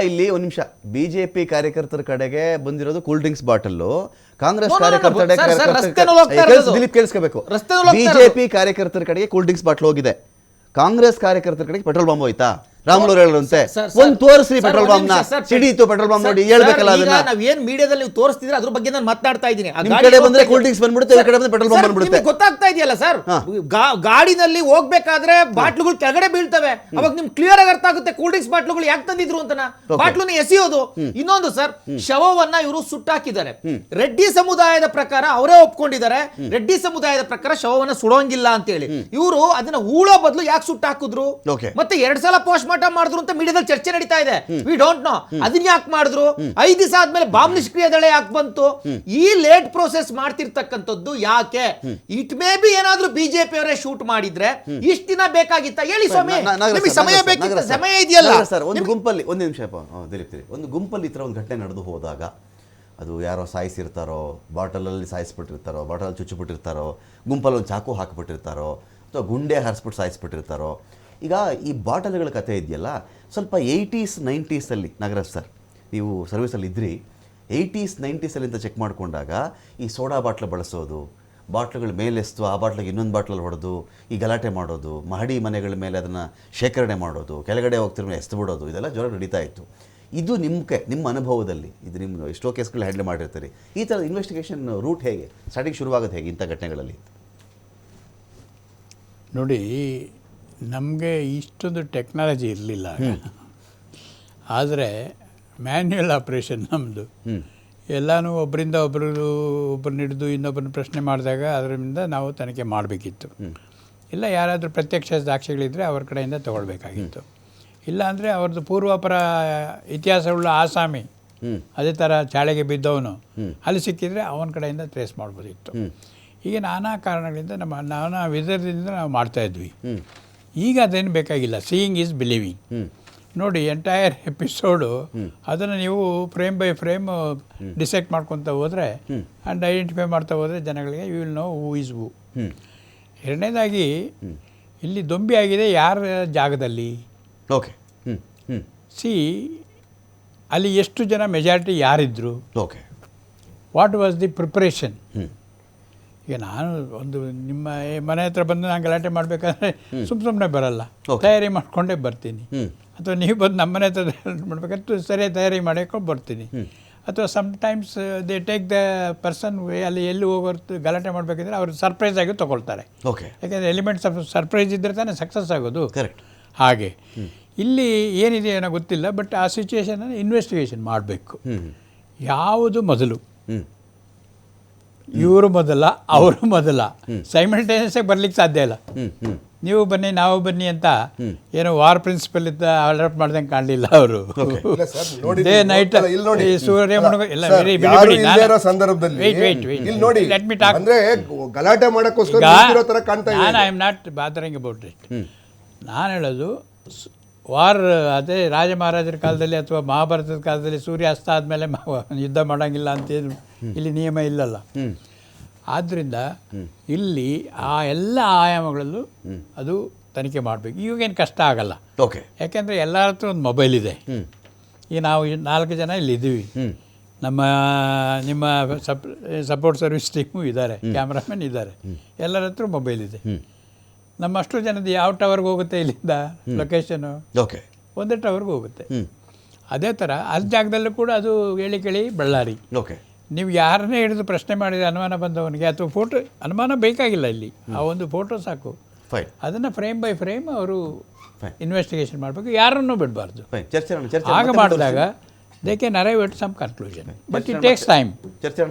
ಇಲ್ಲಿ ಒಂದ್ ನಿಮಿಷ. ಬಿಜೆಪಿ ಕಾರ್ಯಕರ್ತರ ಕಡೆಗೆ ಬಂದಿರೋದು ಕೂಲ್ ಡ್ರಿಂಕ್ಸ್ ಬಾಟಲ್ ಕಾಂಗ್ರೆಸ್ ಕಾರ್ಯಕರ್ತರ. ದಿಲೀಪ್ ಕೇಳಿಸ್ಕೋಬೇಕು. ಬಿಜೆಪಿ ಕಾರ್ಯಕರ್ತರ ಕಡೆಗೆ ಕೂಲ್ ಡ್ರಿಂಕ್ಸ್ ಬಾಟಲ್ ಹೋಗಿದೆ. ಕಾಂಗ್ರೆಸ್ ಕಾರ್ಯಕರ್ತರ ಕಡೆಗೆ ಪೆಟ್ರೋಲ್ ಬಾಂಬ್ ಹೋಯ್ತಾ? ರಾಮುಲು ಹೇಳುವಂತೆ ಸರ್, ತೋರಿಸ್ರಿ ಸರ್, ಪೆಟ್ರೋಲ್ ಒಂದ್ ಬಾಂಬ್ನ ಸಿಡಿತು ಪೆಟ್ರೋಲ್ ಬಾಂಬ್ ನೋಡಿ ಹೇಳ್ಬೇಕಲ್ಲ ಅದನ್ನ. ನಾವ್ ಏನ್ ಮೀಡಿಯಾದಲ್ಲಿ ನೀವು ತೋರಿಸ್ತಿದ್ರೆ ಅದ್ರ ಬಗ್ಗೆ ನಾನು ಮಾತಾಡ್ತಾ ಇದ್ದೀನಿ. ನಿಮ್ ಕಡೆ ಬಂದ್ರೆ ಕೂಲ್ ಡ್ರಿಂಕ್ಸ್ ಬಂದ್ಬಿಡುತ್ತೆ, ಈ ಕಡೆ ಬಂದ್ರೆ ಪೆಟ್ರೋಲ್ ಬಾಂಬ್ ಬಂದ್ಬಿಡುತ್ತೆ. ನಿಮ್ಗೆ ಗೊತ್ತಾಗ್ತಾ ಇದೆಯಲ್ಲ ಸರ್? ಗಾಡಿನಲ್ಲಿ ಹೋಗ್ಬೇಕಾದ್ರೆ ಬಾಟ್ಲುಗಳು ಕೆಳಗಡೆ ಬೀಳ್ತವೆ. ಅವಾಗ ನಿಮ್ಗೆ ಕ್ಲಿಯರ್ ಆಗಿ ಅರ್ಥ ಆಗುತ್ತೆ ಕೂಲ್ ಡ್ರಿಂಕ್ಸ್ ಬಾಟ್ಲುಗಳು ಯಾಕೆ ತಂದಿದ್ರು ಅಂತನ. ಬಾಟ್ಲು ಬಾಟ್ಲುನ ಎಸೆಯೋದು. ಇನ್ನೊಂದು ಸರ್ ಶವವನ್ನ ಇವರು ಸುಟ್ಟಾಕಿದ್ದಾರೆ. ರೆಡ್ಡಿ ಸಮುದಾಯದ ಪ್ರಕಾರ ಅವರೇ ಒಪ್ಕೊಂಡಿದ್ದಾರೆ. ರೆಡ್ಡಿ ಸಮುದಾಯದ ಪ್ರಕಾರ ಶವವನ್ನ ಸುಡೋಂಗಿಲ್ಲ ಅಂತ ಹೇಳಿ ಇವರು ಅದನ್ನ ಹೂಳೋ ಬದಲು ಯಾಕೆ ಸುಟ್ಟಾಕಿದ್ರು. ಮತ್ತೆ ಎರಡ್ ಸಲ ಪೋಸ್ಟ್ ಮಾರ್ಟಮ್ ಮಾಡಿದ್ರು ಅಂತ ಮೀಡಿಯಾದಲ್ಲಿ ಚರ್ಚೆ ನಡೀತಾ ಇದೆ. ವಿ ಡೋಂಟ್ ನೋ ಅದನ್ನ ಯಾಕೆ ಮಾಡಿದ್ರು? ಐದು ದಿವಸ ಆದ್ಮೇಲೆ ಬಾಂಬ್ ನಿಷ್ಕ್ರಿಯ ದಳ ಯಾಕೆ ಬಂತು? ಈ ಲೇಟ್ ಪ್ರೋಸೆಸ್ ಮಾಡ್ತಿರ್ತಕ್ಕಂಥದ್ದು ಯಾಕೆ? ಇಟ್ ಮೇ ಬಿ ಏನಾದ್ರೂ ಬಿಜೆಪಿ ಅವರೇ ಶೂಟ್ ಮಾಡಿದ್ರೆ ಇಷ್ಟ ದಿನ ಬೇಕಾಗಿತ್ತ? ಹೇಳಿ ಸ್ವಾಮಿ. ನಿಮಗೆ ಸಮಯ ಸಮಯ ಇದೆಯಲ್ಲ? ಸರ್ ಒಂದು ಗುಂಪಲ್ಲಿ ಒಂದು ನಿಮಿಷ ದಿಲೀಪ್ ಒಂದು ಗುಂಪಲ್ಲಿ ಈ ಥರ ಒಂದು ಘಟನೆ ನಡೆದು ಹೋದಾಗ ಅದು ಯಾರೋ ಸಾಯಿಸಿರ್ತಾರೋ ಬಾಟಲಲ್ಲಿ ಸಾಯಿಸ್ಬಿಟ್ಟಿರ್ತಾರೋ ಬಾಟಲಲ್ಲಿ ಚುಚ್ಚಿಬಿಟ್ಟಿರ್ತಾರೋ ಗುಂಪಲ್ಲಿ ಒಂದು ಚಾಕು ಹಾಕಿಬಿಟ್ಟಿರ್ತಾರೋ ಅಥವಾ ಗುಂಡೆ ಹಾರಿಸ್ಬಿಟ್ಟು ಸಾಯಿಸ್ಬಿಟ್ಟಿರ್ತಾರೋ ಈಗ ಈ ಬಾಟಲ್ಗಳ ಕಥೆ ಇದೆಯಲ್ಲ, ಸ್ವಲ್ಪ ಏಯ್ಟೀಸ್, ನೈಂಟೀಸಲ್ಲಿ ನಾಗರಾಜ್ ಸರ್, ನೀವು ಸರ್ವಿಸಲ್ಲಿ ಇದ್ರಿ, ಏಯ್ಟೀಸ್ ನೈಂಟೀಸಲ್ಲಿ ಅಂತ ಚೆಕ್ ಮಾಡಿಕೊಂಡಾಗ ಈ ಸೋಡಾ ಬಾಟ್ಲು ಬಳಸೋದು, ಬಾಟ್ಲುಗಳ ಮೇಲೆಸ್ತು ಆ ಬಾಟ್ಲಿಗೆ ಇನ್ನೊಂದು ಬಾಟ್ಲಲ್ಲಿ ಹೊಡೆದು, ಈ ಗಲಾಟೆ ಮಾಡೋದು, ಮಹಡಿ ಮನೆಗಳ ಮೇಲೆ ಅದನ್ನು ಶೇಖರಣೆ ಮಾಡೋದು, ಕೆಳಗಡೆ ಹೋಗ್ತಿರೋ ಎಸ್ದು ಬಿಡೋದು, ಇದೆಲ್ಲ ಜ್ವರ ನಡೀತಾ ಇತ್ತು. ಇದು ನಿಮಗೆ, ನಿಮ್ಮ ಅನುಭವದಲ್ಲಿ, ಇದು ನಿಮ್ಮ ಎಷ್ಟೋ ಕೇಸ್ಗಳು ಹ್ಯಾಂಡಲ್ ಮಾಡಿರ್ತೀರಿ. ಈ ಥರದ ಇನ್ವೆಸ್ಟಿಗೇಷನ್ ರೂಟ್ ಹೇಗೆ ಸ್ಟಾರ್ಟಿಂಗ್ ಶುರುವಾಗೋದು ಹೇಗೆ ಇಂಥ ಘಟನೆಗಳಲ್ಲಿ? ನೋಡಿ ನಮಗೆ ಇಷ್ಟೊಂದು ಟೆಕ್ನಾಲಜಿ ಇರಲಿಲ್ಲ ಆದರೆ ಮ್ಯಾನ್ಯಲ್ ಆಪ್ರೇಷನ್ ನಮ್ಮದು ಎಲ್ಲನೂ ಒಬ್ಬರಿಂದ ಒಬ್ಬರು ಒಬ್ಬರನ್ನ ಹಿಡಿದು ಇನ್ನೊಬ್ಬರನ್ನ ಪ್ರಶ್ನೆ ಮಾಡಿದಾಗ ಅದರಿಂದ ನಾವು ತನಿಖೆ ಮಾಡಬೇಕಿತ್ತು. ಇಲ್ಲ ಯಾರಾದರೂ ಪ್ರತ್ಯಕ್ಷ ಸಾಕ್ಷಿಗಳಿದ್ದರೆ ಅವ್ರ ಕಡೆಯಿಂದ ತೊಗೊಳ್ಬೇಕಾಗಿತ್ತು. ಇಲ್ಲ ಅಂದರೆ ಅವ್ರದ್ದು ಪೂರ್ವಾಪರ ಇತಿಹಾಸವುಳ್ಳ ಆಸಾಮಿ ಅದೇ ಥರ ಚಾಳೆಗೆ ಬಿದ್ದವನು ಅಲ್ಲಿ ಸಿಕ್ಕಿದರೆ ಅವನ ಕಡೆಯಿಂದ ಟ್ರೇಸ್ ಮಾಡ್ಬೋದಿತ್ತು. ಈಗ ನಾನಾ ಕಾರಣಗಳಿಂದ ನಮ್ಮ ನಾನಾ ವಿಧದಿಂದ ನಾವು ಮಾಡ್ತಾ ಇದ್ವಿ. ಈಗ ಅದೇನು ಬೇಕಾಗಿಲ್ಲ. ಸೀಯಿಂಗ್ ಈಸ್ ಬಿಲೀವಿಂಗ್ ನೋಡಿ ಎಂಟೈರ್ ಎಪಿಸೋಡು ಅದನ್ನು ನೀವು ಫ್ರೇಮ್ ಬೈ ಫ್ರೇಮ್ ಡಿಸೆಕ್ಟ್ ಮಾಡ್ಕೊತ ಹೋದರೆ ಆ್ಯಂಡ್ ಐಡೆಂಟಿಫೈ ಮಾಡ್ತಾ ಹೋದರೆ ಜನಗಳಿಗೆ you will know who is who ಎರಡನೇದಾಗಿ ಇಲ್ಲಿ ದೊಂಬಿ ಆಗಿದೆ ಯಾರ ಜಾಗದಲ್ಲಿ? ಓಕೆ ಸಿ ಅಲ್ಲಿ ಎಷ್ಟು ಜನ majority ಯಾರಿದ್ದರು okay what was the preparation ಈಗ ನಾನು ಒಂದು ನಿಮ್ಮ ಈ ಮನೆ ಹತ್ರ ಬಂದು ನಾನು ಗಲಾಟೆ ಮಾಡಬೇಕಾದ್ರೆ ಸುಮ್ಮ ಸುಮ್ಮನೆ ಬರಲ್ಲ. ತಯಾರಿ ಮಾಡಿಕೊಂಡೇ ಬರ್ತೀನಿ. ಅಥವಾ ನೀವು ಬಂದು ನಮ್ಮ ಮನೆ ಹತ್ರ ಮಾಡಬೇಕಾದ್ರೆ ಸರಿಯಾಗಿ ತಯಾರಿ ಮಾಡಿಕೊಂಡು ಬರ್ತೀನಿ. ಅಥವಾ sometimes they take the person ಅಲ್ಲಿ ಎಲ್ಲಿ ಹೋಗೋರ್ ಗಲಾಟೆ ಮಾಡಬೇಕಿದ್ರೆ ಅವರು ಸರ್ಪ್ರೈಸ್ ಆಗಿ ತೊಗೊಳ್ತಾರೆ. ಓಕೆ. ಯಾಕೆಂದರೆ ಎಲಿಮೆಂಟ್ಸ್ ಆಫ್ ಸರ್ಪ್ರೈಸ್ ಇದ್ದರೆ ತಾನೇ ಸಕ್ಸಸ್ ಆಗೋದು. ಕರೆಕ್ಟ್ ಹಾಗೆ. ಇಲ್ಲಿ ಏನಿದೆ ಏನೋ ಗೊತ್ತಿಲ್ಲ ಬಟ್ ಆ ಸಿಚುವೇಶನನ್ನು ಇನ್ವೆಸ್ಟಿಗೇಷನ್ ಮಾಡಬೇಕು. ಯಾವುದು ಮೊದಲು. ಇವರು ಮೊದಲ ಅವರು ಮೊದಲ. ಸೈಮಲ್ಟೇನಿಯಸ್ ಆಗಿ ಬರ್ಲಿಕ್ಕೆ ಸಾಧ್ಯ ಇಲ್ಲ. ನೀವು ಬನ್ನಿ ನಾವು ಬನ್ನಿ ಅಂತ ಏನೋ ವಾರ್ ಪ್ರಿನ್ಸಿಪಲ್ ಇದ್ದ ಅಲರ್ಟ್ ಮಾಡ್ದಂಗೆ ಕಾಣಲಿಲ್ಲ ಅವರು. ಇಲ್ಲ ಸರ್, ನೋಡಿ ಡೇ ನೈಟ್ ನೋಡಿ. ಸೂರ್ಯ ಇರೋ ಸಂದರ್ಭದಲ್ಲಿ. ಇಲ್ಲಿ ನೋಡಿ. ಅಂದ್ರೆ ಗಲಾಟೆ ಮಾಡಕ್ಕೋಸ್ಕರ ನಾನು I am not bothering about it ನಾನು ಹೇಳೋದು ವಾರ್ ಅದೇ ರಾಜ ಮಹಾರಾಜರ ಕಾಲದಲ್ಲಿ ಅಥವಾ ಮಹಾಭಾರತದ ಕಾಲದಲ್ಲಿ ಸೂರ್ಯ ಅಸ್ತ ಆದಮೇಲೆ ಯುದ್ಧ ಮಾಡೋಂಗಿಲ್ಲ ಅಂತೇನು ಇಲ್ಲಿ ನಿಯಮ ಇಲ್ಲಲ್ಲ. ಆದ್ದರಿಂದ ಇಲ್ಲಿ ಆ ಎಲ್ಲ ಆಯಾಮಗಳಲ್ಲೂ ಅದು ತನಿಖೆ ಮಾಡಬೇಕು. ಈಗೇನು ಕಷ್ಟ ಆಗಲ್ಲ. ಓಕೆ. ಯಾಕೆಂದರೆ ಎಲ್ಲರ ಹತ್ರ ಒಂದು ಮೊಬೈಲ್ ಇದೆ. ಈಗ ನಾವು ನಾಲ್ಕು ಜನ ಇಲ್ಲಿ ಇದ್ದೀವಿ. ನಮ್ಮ ನಿಮ್ಮ ಸಪ್ ಸಪೋರ್ಟ್ ಸರ್ವಿಸ್ ಟೀಮು ಇದ್ದಾರೆ. ಕ್ಯಾಮ್ರಾಮನ್ ಇದ್ದಾರೆ. ಎಲ್ಲರ ಹತ್ರ ಮೊಬೈಲ್ ಇದೆ. ನಮ್ಮಷ್ಟು ಜನದ ಯಾವ ಟವರ್ಗೆ ಹೋಗುತ್ತೆ ಇಲ್ಲಿಂದ ಲೊಕೇಶನ್ ಓಕೆ. ಒಂದೇ ಟವರ್ಗೆ ಹೋಗುತ್ತೆ. ಅದೇ ಥರ ಆ ಜಾಗದಲ್ಲೂ ಕೂಡ ಅದು ಹೇಳಿ ಕೇಳಿ ಬಳ್ಳಾರಿ. ಓಕೆ. ನೀವು ಯಾರನ್ನೇ ಹಿಡಿದು ಪ್ರಶ್ನೆ ಮಾಡಿದ ಅನುಮಾನ ಬಂದವನಿಗೆ ಅಥವಾ ಫೋಟೋ ಅನುಮಾನ ಬೇಕಾಗಿಲ್ಲ ಇಲ್ಲಿ. ಆ ಒಂದು ಫೋಟೋ ಸಾಕು. ಅದನ್ನು ಫ್ರೇಮ್ ಬೈ ಫ್ರೇಮ್ ಅವರು ಇನ್ವೆಸ್ಟಿಗೇಷನ್ ಮಾಡಬೇಕು. ಯಾರನ್ನೂ ಬಿಡಬಾರ್ದು. ಆಗ ಮಾಡಿದಾಗ they can arrive at some conclusion but it takes time ಚರ್ಚೆ